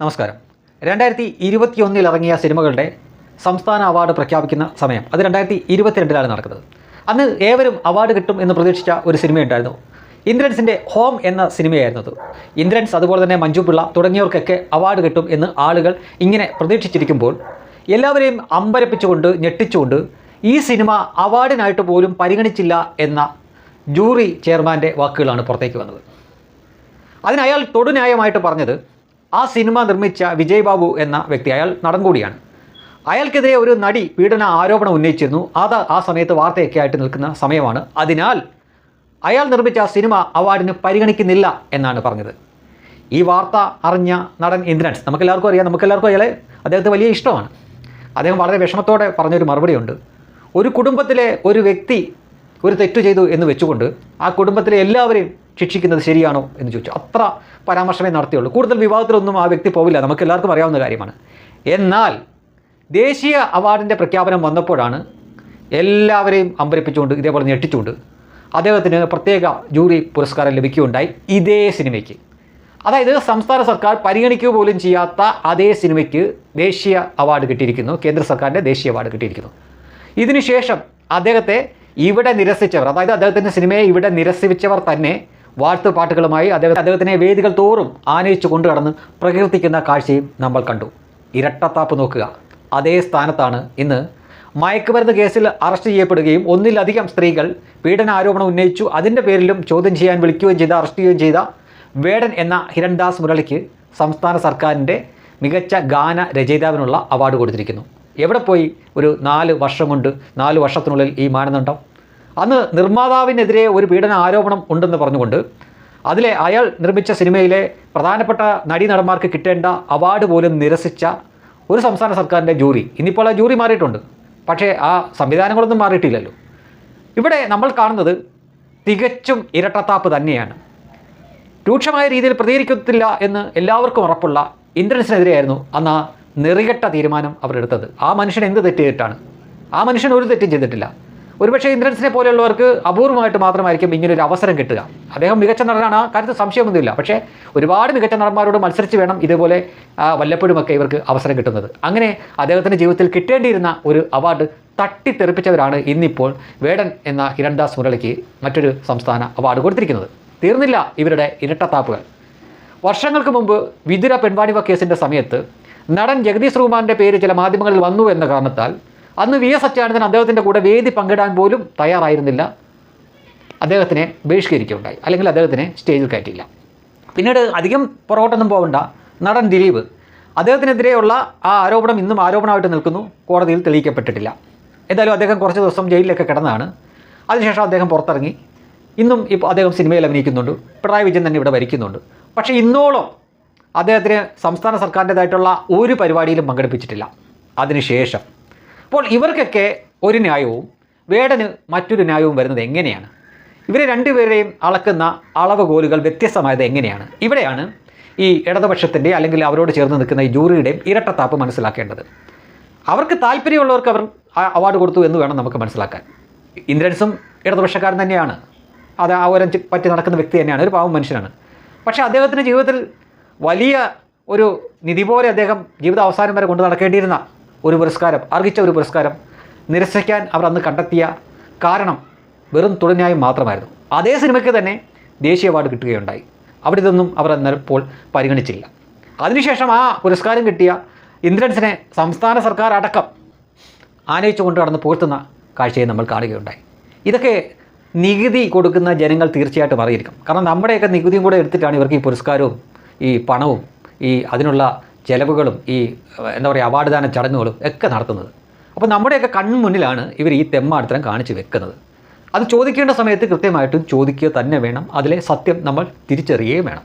നമസ്കാരം. രണ്ടായിരത്തി ഇരുപത്തിയൊന്നിൽ ഇറങ്ങിയ സിനിമകളുടെ സംസ്ഥാന അവാർഡ് പ്രഖ്യാപിക്കുന്ന സമയം അത് രണ്ടായിരത്തി ഇരുപത്തിരണ്ടിലാണ് നടക്കുന്നത്. അന്ന് ഏവരും അവാർഡ് കിട്ടും എന്ന് പ്രതീക്ഷിച്ച ഒരു സിനിമയുണ്ടായിരുന്നു. ഇന്ദ്രൻസിന്റെ ഹോം എന്ന സിനിമയായിരുന്നു അത്. ഇന്ദ്രൻസ് അതുപോലെ തന്നെ മഞ്ജു പിള്ള തുടങ്ങിയവർക്കൊക്കെ അവാർഡ് കിട്ടും എന്ന് ആളുകൾ ഇങ്ങനെ പ്രതീക്ഷിച്ചിരിക്കുമ്പോൾ എല്ലാവരെയും അമ്പരപ്പിച്ചുകൊണ്ട് ഞെട്ടിച്ചുകൊണ്ട് ഈ സിനിമ അവാർഡിനായിട്ട് പോലും പരിഗണിച്ചില്ല എന്ന ജൂറി ചെയർമാന്റെ വാക്കുകളാണ് പുറത്തേക്ക് വന്നത്. അതിനയാൾ തൊടുന്യായമായിട്ട് പറഞ്ഞത് ആ സിനിമ നിർമ്മിച്ച വിജയ് ബാബു എന്ന വ്യക്തി അയാൾ നടൻ കൂടിയാണ് അയാൾക്കെതിരെ ഒരു നടി പീഡന ആരോപണം ഉന്നയിച്ചിരുന്നു. അത് ആ സമയത്ത് വാർത്തയൊക്കെ ആയിട്ട് നിൽക്കുന്ന സമയമാണ്. അതിനാൽ അയാൾ നിർമ്മിച്ച സിനിമ അവാർഡിന് പരിഗണിക്കുന്നില്ല എന്നാണ് പറഞ്ഞത്. ഈ വാർത്ത അറിഞ്ഞ നടൻ ഇന്ദ്രൻസ് നമുക്കെല്ലാവർക്കും അറിയാം. നമുക്കെല്ലാവർക്കും അയാളെ അദ്ദേഹത്തെ വലിയ ഇഷ്ടമാണ്. അദ്ദേഹം വളരെ വിഷമത്തോടെ പറഞ്ഞൊരു മറുപടിയുണ്ട്. ഒരു കുടുംബത്തിലെ ഒരു വ്യക്തി ഒരു തെറ്റ് ചെയ്തു എന്ന് വെച്ചുകൊണ്ട് ആ കുടുംബത്തിലെ എല്ലാവരെയും ശിക്ഷിക്കുന്നത് ശരിയാണോ എന്ന് ചോദിച്ചു. അത്ര പരാമർശമേ നടത്തിയുള്ളൂ. കൂടുതൽ വിവാദത്തിലൊന്നും ആ വ്യക്തി പോവില്ല. നമുക്ക് എല്ലാവർക്കും അറിയാവുന്ന കാര്യമാണ്. എന്നാൽ ദേശീയ അവാർഡിന്റെ പ്രഖ്യാപനം വന്നപ്പോഴാണ് എല്ലാവരെയും അമ്പരിപ്പിച്ചുകൊണ്ട് ഇതേപോലെ ഞെട്ടിച്ചുകൊണ്ട് അദ്ദേഹത്തിന് പ്രത്യേക ജൂറി പുരസ്കാരം ലഭിക്കുകയുണ്ടായി ഇതേ സിനിമയ്ക്ക്. അതായത് സംസ്ഥാന സർക്കാർ പരിഗണിക്കുക പോലും ചെയ്യാത്ത അതേ സിനിമയ്ക്ക് ദേശീയ അവാർഡ് കിട്ടിയിരിക്കുന്നു. കേന്ദ്ര സർക്കാരിന്റെ ദേശീയ അവാർഡ് കിട്ടിയിരിക്കുന്നു. ഇതിനുശേഷം അദ്ദേഹത്തെ ഇവിടെ നിരസിച്ചവർ അതായത് അദ്ദേഹത്തിന്റെ സിനിമയെ ഇവിടെ നിരസിച്ചവർ തന്നെ വാഴ്ത്തുപാട്ടുകളുമായി അദ്ദേഹം അദ്ദേഹത്തിനെ വേദികൾ തോറും ആനയിച്ചു കൊണ്ടു കടന്ന് പ്രകീർത്തിക്കുന്ന കാഴ്ചയും നമ്മൾ കണ്ടു. ഇരട്ടത്താപ്പ് നോക്കുക. അതേ സ്ഥാനത്താണ് ഇന്ന് മയക്കുമരുന്ന് കേസിൽ അറസ്റ്റ് ചെയ്യപ്പെടുകയും ഒന്നിലധികം സ്ത്രീകൾ പീഡനാരോപണം ഉന്നയിച്ചു. അതിന്റെ പേരിലും ചോദ്യം ചെയ്യാൻ വിളിക്കുകയും ചെയ്ത അറസ്റ്റ് ചെയ്യുകയും ചെയ്ത വേടൻ എന്ന ഹിരൺദാസ് മുരളിക്ക് സംസ്ഥാന സർക്കാരിന്റെ മികച്ച ഗാന രചയിതാവിനുള്ള അവാർഡ് കൊടുത്തിരിക്കുന്നു. എവിടെ പോയി ഒരു നാല് വർഷം കൊണ്ട് നാല് വർഷത്തിനുള്ളിൽ ഈ മാനദണ്ഡം? അന്ന് നിർമ്മാതാവിനെതിരെ ഒരു പീഡന ആരോപണം ഉണ്ടെന്ന് പറഞ്ഞുകൊണ്ട് അതിലെ അയാൾ നിർമ്മിച്ച സിനിമയിലെ പ്രധാനപ്പെട്ട നടീനടന്മാർക്ക് കിട്ടേണ്ട അവാർഡ് പോലും നിരസിച്ച ഒരു സംസ്ഥാന സർക്കാരിന്റെ ജൂറി. ഇന്നിപ്പോൾ ആ ജൂറി മാറിയിട്ടുണ്ട്. പക്ഷേ ആ സംവിധാനങ്ങളൊന്നും മാറിയിട്ടില്ലല്ലോ. ഇവിടെ നമ്മൾ കാണുന്നത് തികച്ചും ഇരട്ടത്താപ്പ് തന്നെയാണ്. രൂക്ഷമായ രീതിയിൽ പ്രതികരിക്കത്തില്ല എന്ന് എല്ലാവർക്കും ഉറപ്പുള്ള ഇന്ദ്രൻസിനെതിരെയായിരുന്നു അന്ന് ആ നെറികെട്ട തീരുമാനം അവരെടുത്തത്. ആ മനുഷ്യൻ എന്ത് തെറ്റ് ചെയ്തിട്ടാണ്? ആ മനുഷ്യൻ ഒരു തെറ്റും ചെയ്തിട്ടില്ല. ഒരുപക്ഷേ ഇന്ദ്രൻസിനെ പോലെയുള്ളവർക്ക് അപൂർവമായിട്ട് മാത്രമായിരിക്കും ഇങ്ങനൊരു അവസരം കിട്ടുക. അദ്ദേഹം മികച്ച നടനാണ് കാര്യത്തിൽ സംശയമൊന്നുമില്ല. പക്ഷേ ഒരുപാട് മികച്ച നടന്മാരോട് മത്സരിച്ച് വേണം ഇതുപോലെ വല്ലപ്പോഴുമൊക്കെ ഇവർക്ക് അവസരം കിട്ടുന്നത്. അങ്ങനെ അദ്ദേഹത്തിന്റെ ജീവിതത്തിൽ കിട്ടേണ്ടിയിരുന്ന ഒരു അവാർഡ് തട്ടിത്തെറിപ്പിച്ചവരാണ് ഇന്നിപ്പോൾ വേടൻ എന്ന ഹിരൺദാസ് മുരളിക്ക് മറ്റൊരു സംസ്ഥാന അവാർഡ് കൊടുത്തിരിക്കുന്നത്. തീർന്നില്ല ഇവരുടെ ഇരട്ടത്താപ്പുകൾ. വർഷങ്ങൾക്ക് മുമ്പ് വിതുര പെൺവാണിവ കേസിന്റെ സമയത്ത് നടൻ ജഗദീഷ് റഹ്മാന്റെ പേര് ചില മാധ്യമങ്ങളിൽ വന്നു എന്ന കാരണത്താൽ അന്ന് വി എസ് സത്യാനന്ദൻ അദ്ദേഹത്തിന്റെ കൂടെ വേദി പങ്കിടാൻ പോലും തയ്യാറായിരുന്നില്ല. അദ്ദേഹത്തിനെ ബഹിഷ്കരിക്കുകയുണ്ടായി. അല്ലെങ്കിൽ അദ്ദേഹത്തിനെ സ്റ്റേജിൽ കയറ്റിയില്ല. പിന്നീട് അധികം പുറകോട്ടൊന്നും പോകണ്ട നടൻ ദിലീപ്. അദ്ദേഹത്തിനെതിരെയുള്ള ആ ആരോപണം ഇന്നും ആരോപണമായിട്ട് നിൽക്കുന്നു. കോടതിയിൽ തെളിയിക്കപ്പെട്ടിട്ടില്ല. എന്തായാലും അദ്ദേഹം കുറച്ച് ദിവസം ജയിലിലൊക്കെ കിടന്നാണ്. അതിനുശേഷം അദ്ദേഹം പുറത്തിറങ്ങി. ഇന്നും ഇപ്പോൾ അദ്ദേഹം സിനിമയിൽ അഭിനയിക്കുന്നുണ്ട്. പിണറായി വിജയൻ തന്നെ ഇവിടെ ഭരിക്കുന്നുണ്ട്. പക്ഷേ ഇന്നോളം അദ്ദേഹത്തിന് സംസ്ഥാന സർക്കാരിന്റെതായിട്ടുള്ള ഒരു പരിപാടിയിലും പങ്കെടുപ്പിച്ചിട്ടില്ല. അതിനുശേഷം അപ്പോൾ ഇവർക്കൊക്കെ ഒരു ന്യായവും വേടന് മറ്റൊരു ന്യായവും വരുന്നത് എങ്ങനെയാണ്? ഇവരെ രണ്ടുപേരെയും അളക്കുന്ന അളവുകോലുകൾ വ്യത്യസ്തമായത് എങ്ങനെയാണ്? ഇവിടെയാണ് ഈ ഇടതുപക്ഷത്തിന്റെ അല്ലെങ്കിൽ അവരോട് ചേർന്ന് നിൽക്കുന്ന ഈ ജൂറിയുടെയും ഇരട്ടത്താപ്പ് മനസ്സിലാക്കേണ്ടത്. അവർക്ക് താല്പര്യമുള്ളവർക്ക് അവർ അവാർഡ് കൊടുത്തു എന്ന് വേണം നമുക്ക് മനസ്സിലാക്കാൻ. ഇന്ദ്രൻസും ഇടതുപക്ഷക്കാരൻ തന്നെയാണ്. അത് ആ ഒരു പറ്റി നടക്കുന്ന വ്യക്തി തന്നെയാണ്. ഒരു പാവം മനുഷ്യനാണ്. പക്ഷേ അദ്ദേഹത്തിന്റെ ജീവിതത്തിൽ വലിയ ഒരു നിധി പോലെ അദ്ദേഹം ജീവിത അവസാനം വരെ കൊണ്ട് നടക്കേണ്ടിയിരുന്ന ഒരു പുരസ്കാരം അർഹിച്ച ഒരു പുരസ്കാരം നിരസിക്കാൻ അവർ അന്ന് കണ്ടെത്തിയ കാരണം വെറും തുളന്യായം മാത്രമായിരുന്നു. അതേ സിനിമയ്ക്ക് തന്നെ ദേശീയ അവാർഡ് കിട്ടുകയുണ്ടായി. അവിടെ ഇതൊന്നും അവർ അന്നപ്പോൾ പരിഗണിച്ചില്ല. അതിനുശേഷം ആ പുരസ്കാരം കിട്ടിയ ഇന്ദ്രൻസിനെ സംസ്ഥാന സർക്കാർ അടക്കം ആനയിച്ചു കൊണ്ട് കടന്ന് പുകഴ്ത്തുന്ന കാഴ്ചയെ നമ്മൾ കാണുകയുണ്ടായി. ഇതൊക്കെ നികുതി കൊടുക്കുന്ന ജനങ്ങൾ തീർച്ചയായിട്ടും അറിയിരിക്കും കാരണം നമ്മുടെയൊക്കെ നികുതിയും കൂടെ എടുത്തിട്ടാണ് ഇവർക്ക് ഈ പുരസ്കാരവും ഈ പണവും ഈ അതിനുള്ള ചെലവുകളും ഈ എന്താ പറയുക അവാർഡ് ദാന ചടങ്ങുകളും ഒക്കെ നടത്തുന്നത്. അപ്പോൾ നമ്മുടെയൊക്കെ കൺമുന്നിലാണ് ഇവർ ഈ തെമ്മാടിത്തരം കാണിച്ചു വെക്കുന്നത്. അത് ചോദിക്കേണ്ട സമയത്ത് കൃത്യമായിട്ടും ചോദിക്കുക തന്നെ വേണം. അതിലെ സത്യം നമ്മൾ തിരിച്ചറിയുകയും വേണം.